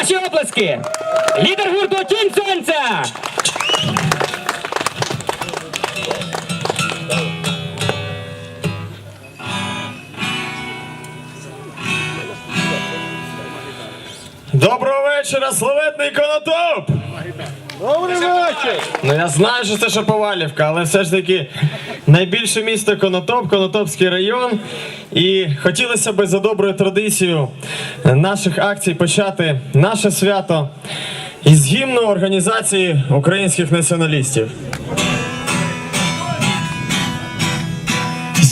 Ваші оплески! Лідер гурту Тінь Сонця! Доброго вечора, славетний конотоп! Добрий вечір! Ну я знаю, що це Шаповалівка, але все ж таки найбільше місто Конотоп, Конотопський район. І хотілося б за доброю традицією наших акцій почати наше свято із гімну організації українських націоналістів.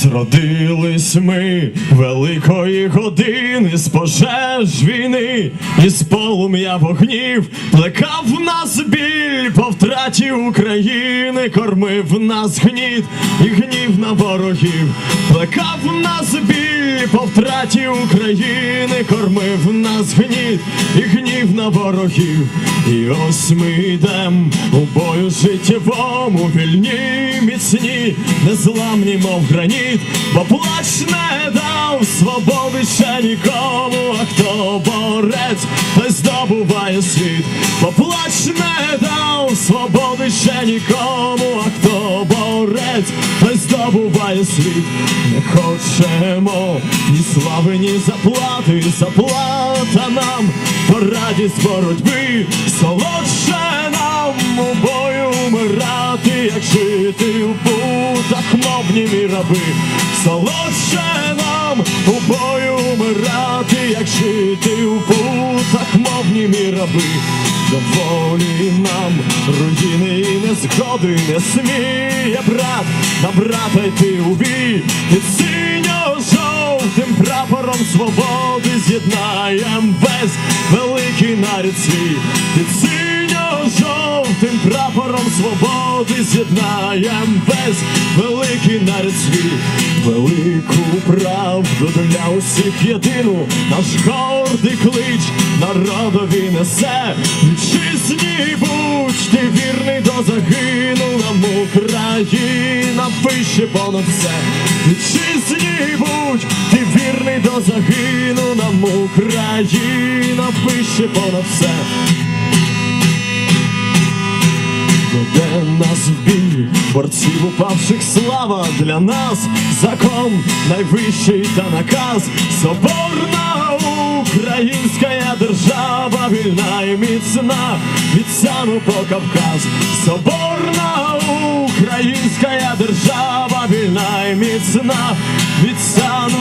Зродились ми великої години з пожеж війни, із полум'я вогнів плекав нас біль по втраті України, кормив нас гніт і гнів на ворогів, плекав нас біль по втраті України, кормив нас гніт і гнів на ворогів. І ось ми йдем у бою життєвому, вільні, міцні, незламні, мов граніт, бо плач не дав свободи ще нікому, а хто борець, той здобуває світ, бо плач не дав свободи ще нікому, а хто борець, той здобуває світ, не хочемо ні слави, ні заплати, заплата нам, то радість боротьби, солодше мов раби, солодше нам у бою умирати, як жити в путах, мов німі раби, доволі нам руїни і незгоди не сміє брат, на брата йти у бій, під синьо-жовтим прапором свободи з'єднаєм весь великий нарід свій, прапором свободи з'єднаєм весь великий нарід свій, велику правду для усіх єдину, наш гордий клич народові несе, вітчизні будь ти вірний до загину. Нам Україна вище понад все, вітчизні будь ти вірний до загину. Нам Україна вище понад все. Веде нас в борців упавших слава для нас, закон найвищий та наказ, соборна українська держава, вільна і міцна, від Сану по Кавказ, соборна українська держава, вільна і міцна, від Сану